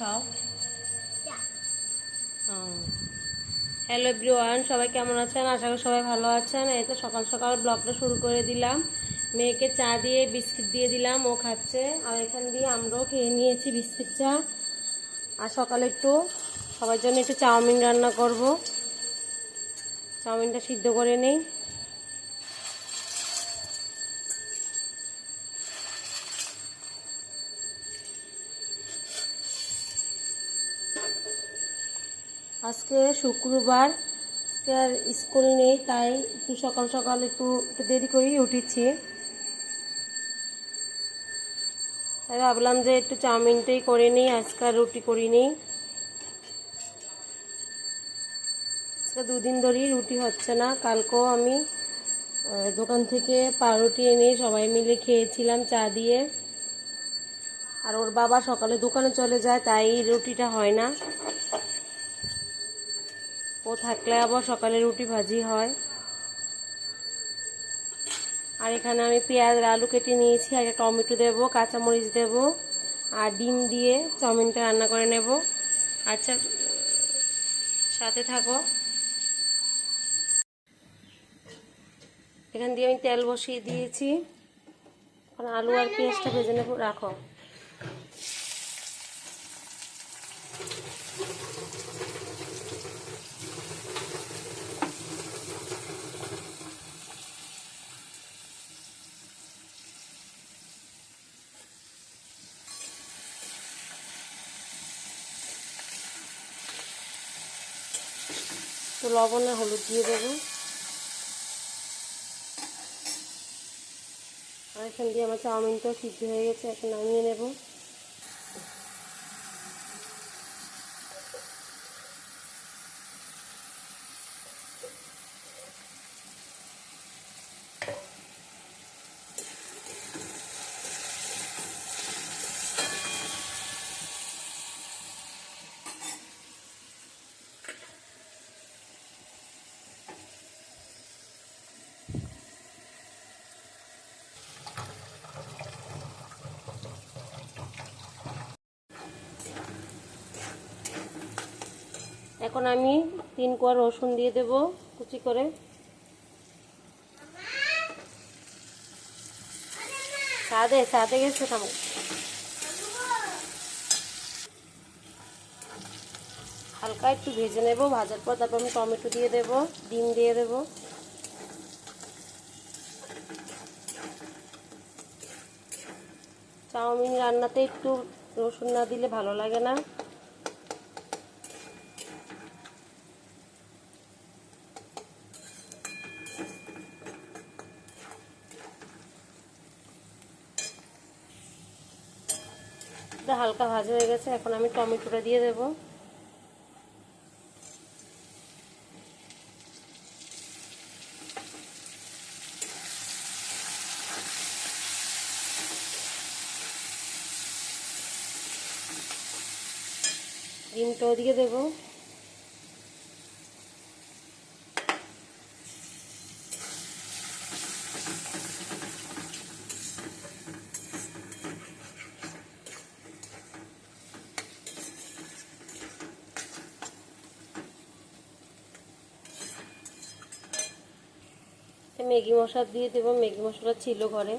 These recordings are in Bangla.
খাও হ্যালো এভরিওয়ান সবাই কেমন আছেন? আশা করি সবাই ভালো আছেন। এই তো সকাল সকাল ব্লগটা শুরু করে দিলাম। মেয়েকে চা দিয়ে বিস্কিট দিয়ে দিলাম ও খাচ্ছে। আর এখান দিয়ে আমরাও খেয়ে নিয়েছি বিস্কিট চা। আর সকালে একটু সবার জন্য একটু চাউমিন রান্না করব। চাউমিনটা সিদ্ধ করে নেই। আজকে শুক্রবার, আজকে আর স্কুল নেই, তাই একটু সকাল সকাল একটু একটু দেরি করেই উঠেছি। তাই ভাবলাম যে একটু চাউমিনটাই করে নিই, আজকে আর রুটি করি নিই আজকে দুদিন ধরেই রুটি হচ্ছে না, কালকেও আমি দোকান থেকে পাউরুটি এনে সবাই মিলে খেয়েছিলাম চা দিয়ে। আর ওর বাবা সকালে দোকানে চলে যায়, তাই রুটিটা হয় না। ও থাকলে আবার সকালে রুটি ভাজি হয়। আর এখানে আমি পেঁয়াজ আলু কেটে নিয়েছি আর টমেটো দেবো, কাঁচামরিচ দেব, আর ডিম দিয়ে চাউমিনটা রান্না করে নেব। আচ্ছা সাথে থাকো। এখান দিয়ে আমি তেল বসিয়ে দিয়েছি। এখন আলু আর পেঁয়াজটা ভেজে নেব, রাখো। তো লবণ হলুদ দিয়ে দেবো। আর এখান দিয়ে আমার চাউমিনটাও সিদ্ধ হয়ে গেছে, এখন নামিয়ে নেব। এখন আমি তিন কোয়া রসুন দিয়ে দেব কুচি করে। সাদে সাদে গেছে থামো হালকা একটু ভেজে নেব, ভাজার পর তারপর আমি টমেটো দিয়ে দেব, ডিম দিয়ে দেব। চাউমিন রান্নাতে একটু রসুন না দিলে ভালো লাগে না। হালকা ভাজা হয়ে গেছে এখন আমি টমেটোটা দিয়ে দেব। ডিমটাও দিয়ে দেব। ম্যাগি মশলা দিয়ে দেবো। ম্যাগি মশলা ছিল ঘরে।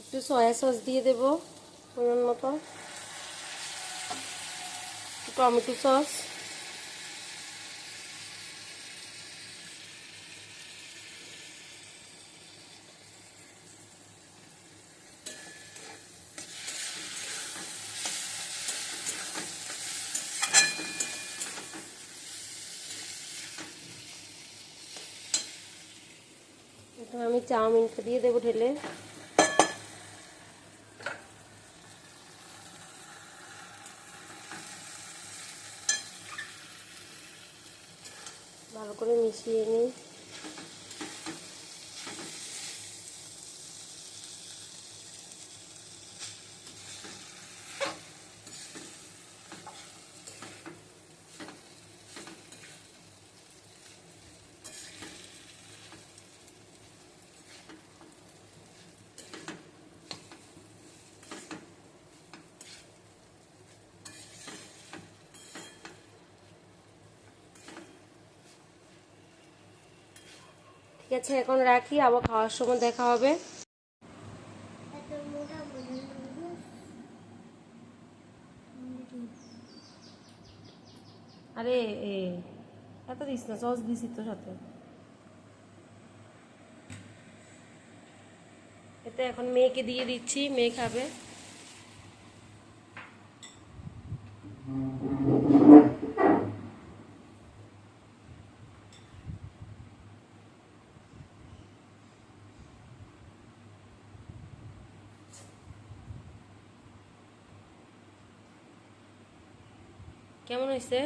একটু সয়া সস দিয়ে দেবো, পরিমাণ মতো। Tomato sauce. আমি চাউমিনটা দিয়ে দেবো ঢেলে ভালো করে মিশিয়ে নিই। ঠিক আছে, এখন রাখি, আবার খাওয়ার সময় দেখা হবে। আরে এত দিস না, সস দিছি তোর সাথে। এতে এখন মেয়েকে দিয়ে দিচ্ছি, মেয়ে খাবে। কেমন হয়েছে?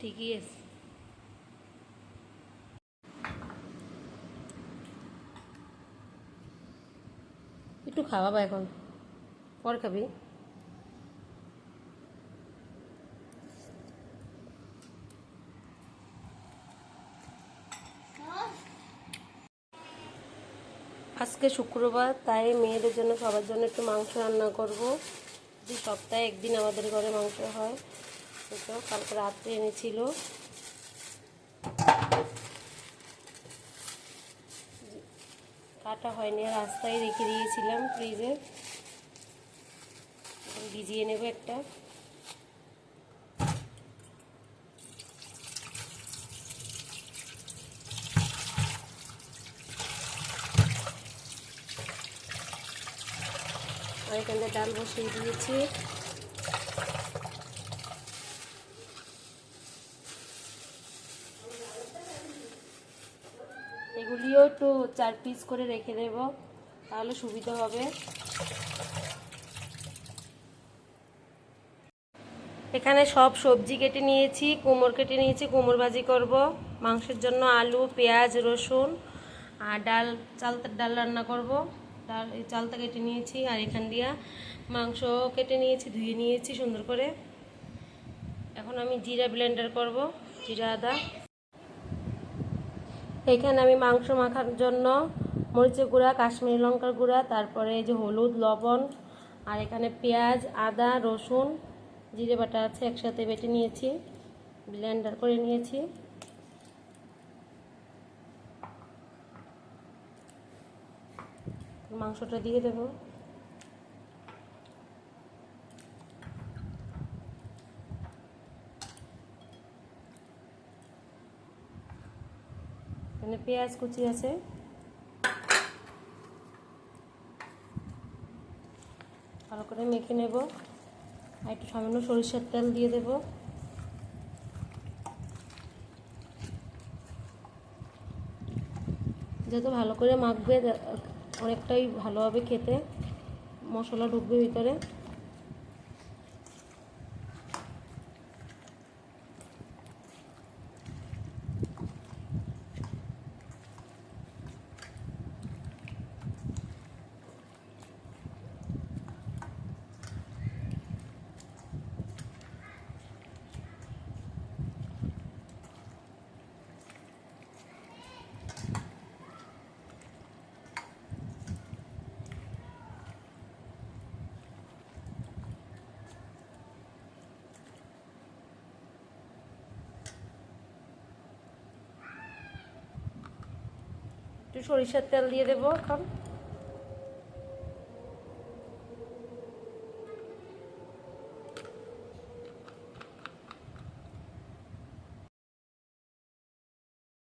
ঠিকই আছে। একটু খাওয়াবা এখন। পর খাবি। আজকে শুক্রবার, তাই মেয়েদের জন্য সবার জন্য একটু মাংস রান্না করব। যে সপ্তাহে একদিন আমাদের ঘরে মাংস হয়। তো কালকে রাত্রে এনেছিল। কাটা হয়নি রাস্তায় রেখে দিয়েছিলাম ফ্রিজে। ভিজিয়ে নেব একটা। আর এখানে ডাল বসিয়ে দিয়েছি। এগুলিও একটু চার পিস করে রেখে দেব, তাহলে সুবিধা হবে। এখানে সব সবজি কেটে নিয়েছি, কোমর কেটে নিয়েছি, কোমর ভাজি করব। মাংসের জন্য আলু, পেঁয়াজ, রসুন, আর ডাল চালতার ডাল রান্না করব। ডাল চালতা কেটে নিয়েছি আর এখান দিয়া মাংস কেটে নিয়েছি, ধুয়ে নিয়েছি সুন্দর করে। এখন আমি জিরা ব্লেন্ডার করব, জিরা আদা। এখানে আমি মাংস মাখার জন্য মরিচের গুঁড়া, কাশ্মীরি লঙ্কার গুঁড়া, তারপরে এই যে হলুদ, লবণ, আর এখানে পেঁয়াজ, আদা, রসুন, জিরে বাটা আছে একসাথে বেটে নিয়েছি ব্লেন্ডার করে নিয়েছি। মাংসটা দিয়ে দেবো। এখানে পেঁয়াজ কুচি আছে। ভালো করে মেখে নেব। আর একটু সামান্য সরিষার তেল দিয়ে দেব। যত ভালো করে মাখবে অনেকটাই ভালো হবে খেতে মশলা ঢুকবে ভিতরে। একটু সরিষার তেল দিয়ে দেবো এখন।